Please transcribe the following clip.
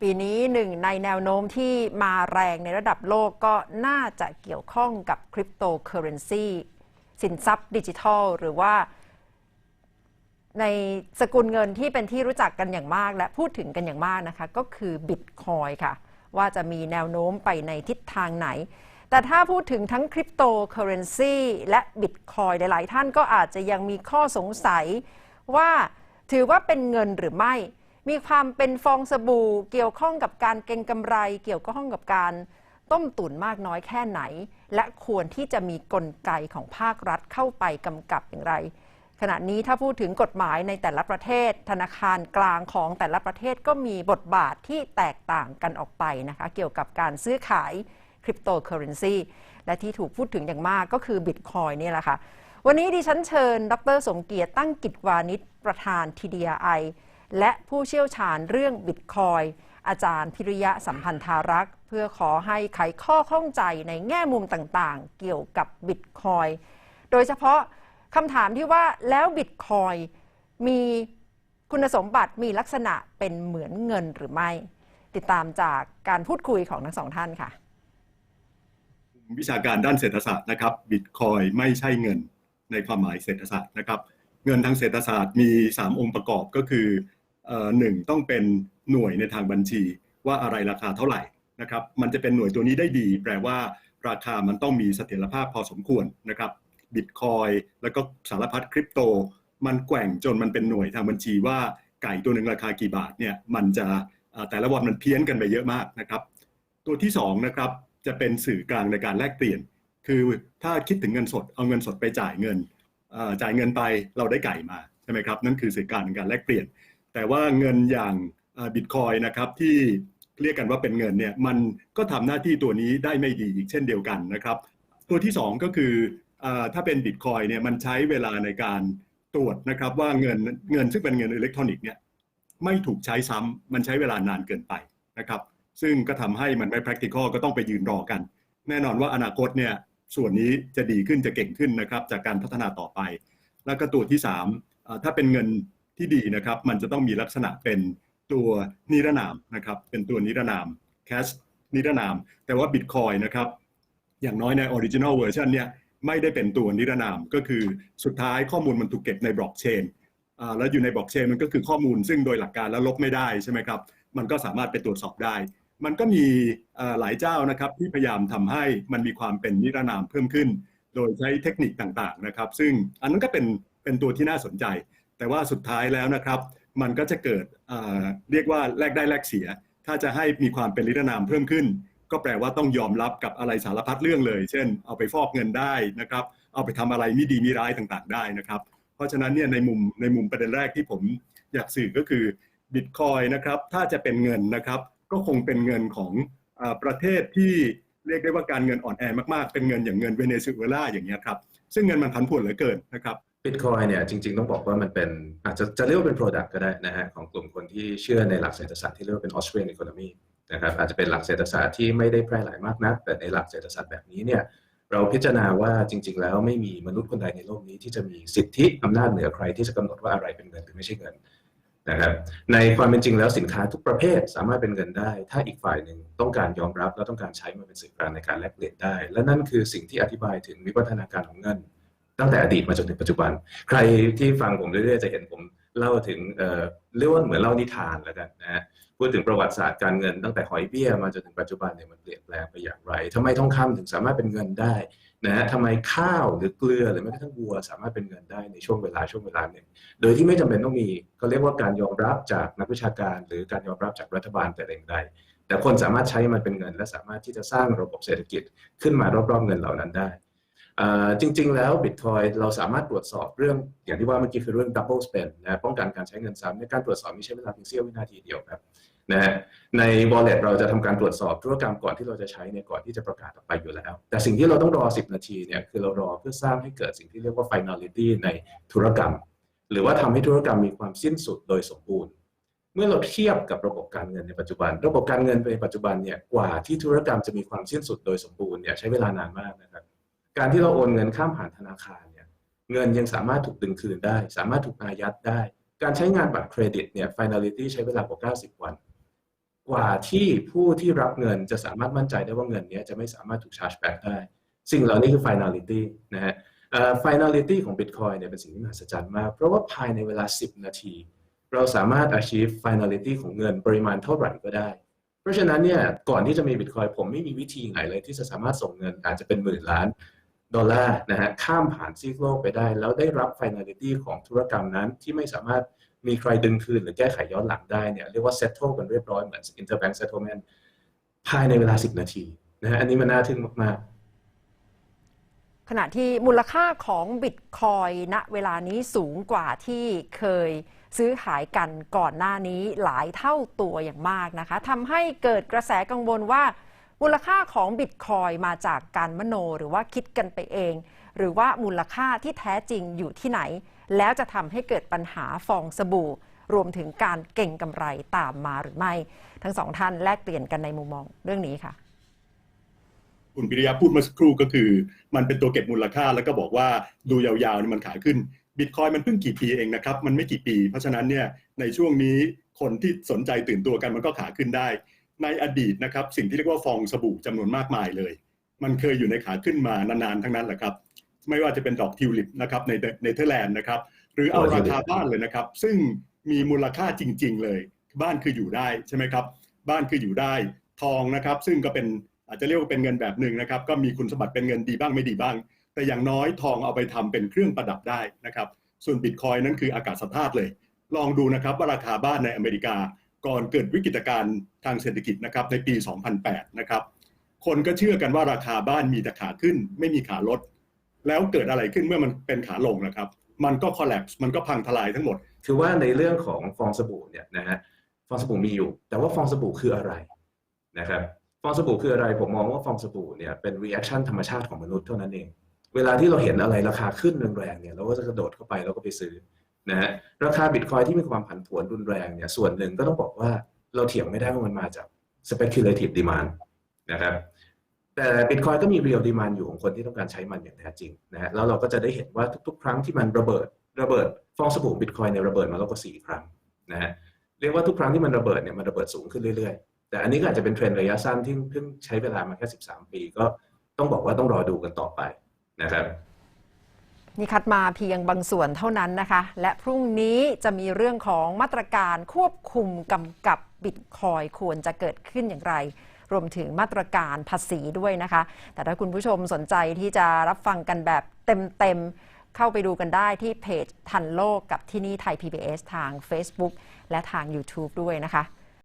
ปีนี้หนึ่งในแนวโน้มที่มาแรงในระดับโลกก็น่าจะเกี่ยวข้องกับคริปโตเคอเรนซีสินทรัพย์ดิจิทัล หรือว่า ในสกุลเงินที่เป็นที่รู้จักกันอย่างมาก และพูดถึงกันอย่างมากนะคะ ก็คือบิตคอยค่ะ ว่าจะมีแนวโน้มไปในทิศทางไหน แต่ถ้าพูดถึงทั้งคริปโตเคอเรนซีและบิตคอยหลาย ๆ ท่านก็อาจจะยังมีข้อสงสัยว่าถือว่าเป็นเงินหรือไม่ มีความเป็นฟองสบู่เกี่ยวข้องกับการเก็งกำไร เกี่ยวข้องกับการต้มตุ๋นมากน้อยแค่ไหน และควรที่จะมีกลไกของภาครัฐเข้าไปกำกับอย่างไร ขณะนี้ถ้าพูดถึงกฎหมายในแต่ละประเทศ ธนาคารกลางของแต่ละประเทศก็มีบทบาทที่แตกต่างกันออกไปนะคะ เกี่ยวกับการซื้อขายคริปโตเคอเรนซีและที่ถูกพูดถึงอย่างมากก็คือบิตคอยนี่แหละค่ะ วันนี้ดิฉันเชิญ ดรสมเกียรติตั้งกิจวานิชประธาน TDI และผู้เชี่ยวชาญเรื่องบิตคอยอาจารย์พิริยะสัมพันธารักษ์ เพื่อขอให้ไขข้อข้องใจในแง่มุมต่างๆ เกี่ยวกับบิตคอยโดยเฉพาะคำถามที่ว่าแล้วบิตคอยมีคุณสมบัติมีลักษณะเป็นเหมือนเงินหรือไม่ ติดตามจากการพูดคุยของทั้งสองท่านค่ะ วิชาการด้านเศรษฐศาสตร์นะครับบิตคอยไม่ใช่เงินในความหมายเศรษฐศาสตร์นะครับ เงินทางเศรษฐศาสตร์มี 3 องค์ประกอบก็คือเอ่อ หนึ่งต้องเป็นหน่วยในทางบัญชีว่าอะไรราคาเท่าไหร่นะครับ มันจะเป็นหน่วยตัวนี้ได้ดี แปลว่าราคามันต้องมีเสถียรภาพพอสมควรนะครับบิตคอยแล้วก็สารพัดคริปโต มันแกว่งจนมันเป็นหน่วยทางบัญชีว่าไก่ตัวหนึ่งราคากี่บาทเนี่ยมันจะแต่ละวันมันเพี้ยนกันไปเยอะมากนะครับ ตัวที่สองนะครับจะเป็นสื่อกลางในการแลกเปลี่ยน คือถ้าคิดถึงเงินสดเอาเงินสดไปจ่ายเงินจ่ายเงินไปเราได้ไก่มาใช่ไหมครับนั่นคือสื่อกลางในการแลกเปลี่ยน แต่ว่าเงินอย่างบิตคอยนะครับที่เรียกกันว่าเป็นเงินเนี่ยมันก็ทำหน้าที่ตัวนี้ได้ไม่ดีอีกเช่นเดียวกันนะครับ ตัวที่สองก็คืออถ้าเป็นบิตคอยเนี่ยมันใช้เวลาในการตรวจนะครับว่าเงินเงินซึ่งเป็นเงินอิเล็กทรอนิกส์เนี่ยไม่ถูกใช้ซ้ำมันใช้เวลานานเกินไปนะครับ ซึ่งก็ทำให้มันไม่ practical ก็ต้องไปยืนรอกัน แน่นอนว่าอนาคตเนี่ยส่วนนี้จะดีขึ้นจะเก่งขึ้นนะครับจากการพัฒนาต่อไป แล้วก็ตัวที่3ถ้าเป็นเงิน ที่ดีนะครับ มันจะต้องมีลักษณะเป็นตัวนิรนามนะครับ เป็นตัวนิรนาม cash นิรนาม แต่ว่า Bitcoin นะครับ อย่างน้อยใน original version เนี่ยไม่ได้เป็นตัวนิรนามก็คือสุดท้ายข้อมูลมันถูกเก็บในบล็อกเชนแล้วอยู่ในบล็อกเชนมันก็คือข้อมูลซึ่งโดยหลักการแล้วลบไม่ได้ใช่ไหมครับ มันก็สามารถไปตรวจสอบได้ มันก็มีหลายเจ้านะครับที่พยายามทำให้มันมีความเป็นนิรนามเพิ่มขึ้น โดยใช้เทคนิคต่างๆนะครับ ซึ่งอันนั้นก็เป็นเป็นตัวที่น่าสนใจ แต่ว่าสุดท้ายแล้วนะครับ มันก็จะเกิดเรียกว่าแลกได้แลกเสีย ถ้าจะให้มีความเป็นนิรนามเพิ่มขึ้น ก็แปลว่าต้องยอมรับกับอะไรสารพัดเรื่องเลย เช่น เอาไปฟอกเงินได้นะครับ เอาไปทำอะไรม่ดีม่ร้ายต่างๆ ได้นะครับ เพราะฉะนั้นเนี่ยในมุมในมุมประเด็นแรกที่ผมอยากสื่อก็คือบิตคอยนะครับถ้าจะเป็นเงินนะครับ ก็คงเป็นเงินของอประเทศที่เรียกได้ว่าการเงินอ่อนแอมากๆ เป็นเงินอย่างเงินเวเนซุเอลาอย่างเงี้ยครับ ซึ่งเงินมันผันผวนเหลือเกินนะครับ บิตคอยเนี่ยจริงๆ ต้องบอกว่ามันเป็นอาจจะจะเรียกว่าเป็น Product ก็ได้นะฮะของกลุ่มคนที่เชื่อในหลักเศรษฐศาสตร์ที่เรียกว่าเป็น Austrian Economy นะครับอาจจะเป็นหลักเศรษฐศาสตร์ที่ไม่ได้แพร่หลายมากนัก แต่ในหลักเศรษฐศาสตร์แบบนี้เนี่ยเราพิจารณาว่าจริง ๆ แล้วไม่มีมนุษย์คนใดในโลกนี้ที่จะมีสิทธิอำนาจเหนือใครที่จะกำหนดว่าอะไรเป็นเงินหรือไม่ใช่เงินนะครับในความเป็นจริงแล้วสินค้าทุกประเภทสามารถเป็นเงินได้ ถ้าอีกฝ่ายหนึ่งต้องการยอมรับและต้องการใช้มันเป็นสื่อกลางในการแลกเปลี่ยนได้ และนั่นคือสิ่งที่อธิบายถึงวิวัฒนาการของเงิน ตั้งแต่อดีตมาจนถึงปัจจุบัน ใครที่ฟังผมเรื่อยๆจะเห็นผมเล่าถึงเอ่อเรียกว่าเหมือนเล่านิทานแล้วกันนะฮะพูดถึงประวัติศาสตร์การเงินตั้งแต่หอยเบี้ยมาจนถึงปัจจุบันเนี่ยมันเปลี่ยนแปลงไปอย่างไรทำไมทองคำถึงสามารถเป็นเงินได้นะฮะทำไมข้าวหรือเกลือหรือแม้กระทั่งวัว สามารถเป็นเงินได้ในช่วงเวลาช่วงเวลาหนึ่งโดยที่ไม่จำเป็นต้องมีเขาเรียกว่าการยอมรับจากนักวิชาการ หรือการยอมรับจากรัฐบาลแต่อย่างใดแต่คนสามารถใช้มันเป็นเงิน และสามารถที่จะสร้างระบบเศรษฐกิจขึ้นมารอบๆเงินเหล่านั้นได้ จริง ๆ แล้ว Bitcoin เราสามารถตรวจสอบเรื่องอย่างที่ว่าเมื่อกี้คือเรื่อง double spend นะป้องกันการใช้เงินซ้ำในการตรวจสอบมีใช้เวลาเพียงเสี้ยววินาทีเดียวครับนะฮะใน wallet เราจะทำการตรวจสอบธุรกรรมก่อนที่เราจะใช้เนี่ยก่อนที่จะประกาศออกไปอยู่แล้ว แต่สิ่งที่เราต้องรอ 10 นาทีเนี่ยคือเรารอเพื่อสร้างให้เกิดสิ่งที่เรียกว่า finality ในธุรกรรม หรือว่าทำให้ธุรกรรมมีความสิ้นสุดโดยสมบูรณ์ เมื่อเราเทียบกับระบบการเงินในปัจจุบัน ระบบการเงินในปัจจุบันเนี่ยกว่าที่ธุรกรรมจะมีความสิ้นสุดโดยสมบูรณ์เนี่ยใช้เวลานานมากนะครับ การที่เราโอนเงินข้ามผ่านธนาคารเนี่ยเงินยังสามารถถูกดึงคืนได้ สามารถถูกอายัดได้ การใช้งานบัตรเครดิตเนี่ย finality ใช้เวลากว่า 90 วัน กว่าที่ผู้ที่รับเงินจะสามารถมั่นใจได้ว่าเงินนี้จะไม่สามารถถูก charge back ได้ สิ่งเหล่านี้คือ finality นะฮะ finality ของ Bitcoin เนี่ยเป็นสิ่งที่มหัศจรรย์มาก เพราะว่าภายในเวลา 10 นาที เราสามารถ achieve finality ของเงินปริมาณเท่าไหร่ก็ได้ เพราะฉะนั้นเนี่ยก่อนที่จะมี Bitcoin ผมไม่มีวิธีไหนเลยที่จะสามารถส่งเงินอาจจะเป็นหมื่นล้าน ดอลลาร์นะฮะข้ามผ่านซีกโลกไปได้ แล้วได้รับ finality ของธุรกรรมนั้นที่ไม่สามารถมีใครดึงคืนหรือแก้ไขย้อนหลังได้เนี่ยเรียกว่า settle กันเรียบร้อยเหมือน interbank settlement ภายในเวลา 10 นาทีนะฮะอันนี้มันน่าทึ่งมากๆ ขณะที่มูลค่าของบิตคอยณเวลานี้สูงกว่าที่เคยซื้อขายกันก่อนหน้านี้หลายเท่าตัวอย่างมากนะคะทำให้เกิดกระแสกังวลว่า มูลค่าของบิตคอยมาจากการมโนหรือว่าคิดกันไปเอง หรือว่ามูลค่าที่แท้จริงอยู่ที่ไหน แล้วจะทำให้เกิดปัญหาฟองสบู่ รวมถึงการเก่งกำไรตามมาหรือไม่ ทั้งสองท่านแลกเปลี่ยนกันในมุมมองเรื่องนี้ค่ะ คุณปิริยะพูดมื่อสักครู่ก็คือ มันเป็นตัวเก็บมูลค่าแล้วก็บอกว่าดูยาวๆนี่มันขายขึ้นบิตคอยมันเพิ่งกี่ปีเองนะครับ มันไม่กี่ปี เพราะฉะนั้นเนี่ยในช่วงนี้คนที่สนใจตื่นตัวกันมันก็ขาขึ้นได้ ในอดีตนะครับ สิ่งที่เรียกว่าฟองสบู่จำนวนมากมายเลย มันเคยอยู่ในขาขึ้นมานานๆทั้งนั้นแหละครับ ไม่ว่าจะเป็นดอกทิวลิปนะครับในเนเธอร์แลนด์นะครับ หรือเอาราคาบ้านเลยนะครับ ซึ่งมีมูลค่าจริง ๆ เลย บ้านคืออยู่ได้ใช่ไหมครับ บ้านคืออยู่ได้ทองนะครับ ซึ่งก็เป็นอาจจะเรียกว่าเป็นเงินแบบหนึ่งนะครับ ก็มีคุณสมบัติเป็นเงินดีบ้างไม่ดีบ้าง แต่อย่างน้อยทองเอาไปทำเป็นเครื่องประดับได้นะครับ ส่วนบิตคอยนั้นคืออากาศธาตุเลย ลองดูนะครับว่าราคาบ้านในอเมริกา ก่อนเกิดวิกฤตการณ์ทางเศรษฐกิจนะครับในปี 2008 นะครับ คนก็เชื่อกันว่าราคาบ้านมีแต่ขาขึ้น ไม่มีขาลด แล้วเกิดอะไรขึ้นเมื่อมันเป็นขาลงนะครับ มันก็คอล l ป p s e มันก็พังทลายทั้งหมด คือว่าในเรื่องของฟองสบู่เนี่ยนะฮะฟองสบู่มีอยู่ แต่ว่าฟองสบู่คืออะไรนะครับฟองสบู่คืออะไรผมมองว่าฟองสบู่เนี่ยเป็น reaction ธรรมชาติของมนุษย์เท่านั้นเอง เวลาที่เราเห็นอะไรราคาขึ้นแรงๆเนี่ยเราก็จะกระโดดเข้าไปแล้วก็ไปซื้อ นะฮะราคาบิตคอยที่มีความผันผวนรุนแรงเนี่ยส่วนหนึ่งก็ต้องบอกว่าเราเถียงไม่ได้ว่ามันมาจาก speculative demand นะครับแต่บิตคอยก็มี real demand อยู่ของคนที่ต้องการใช้มันอย่างแท้จริงนะฮะแล้วเราก็จะได้เห็นว่าทุก ๆ ครั้งที่มันระเบิดระเบิดฟองสบู่บิตคอยเนี่ยระเบิดมาแล้วก็สี่ครั้งนะฮะเรียกว่าทุกครั้งที่มันระเบิดเนี่ยมันระเบิดสูงขึ้นเรื่อยๆ แต่อันนี้ก็อาจจะเป็นเทรนระยะสั้นที่เพิ่งใช้เวลามาแค่ 13 ปีก็ต้องบอกว่าต้องรอดูกันต่อไปนะครับ นี่คัดมาเพียงบางส่วนเท่านั้นนะคะ และพรุ่งนี้จะมีเรื่องของมาตรการควบคุมกำกับบิตคอยควรจะเกิดขึ้นอย่างไร รวมถึงมาตรการภาษีด้วยนะคะ แต่ถ้าคุณผู้ชมสนใจที่จะรับฟังกันแบบเต็มๆ เข้าไปดูกันได้ที่เพจทันโลกกับที่นี่ไทย PBS ทาง Facebook และทาง YouTube ด้วยนะคะ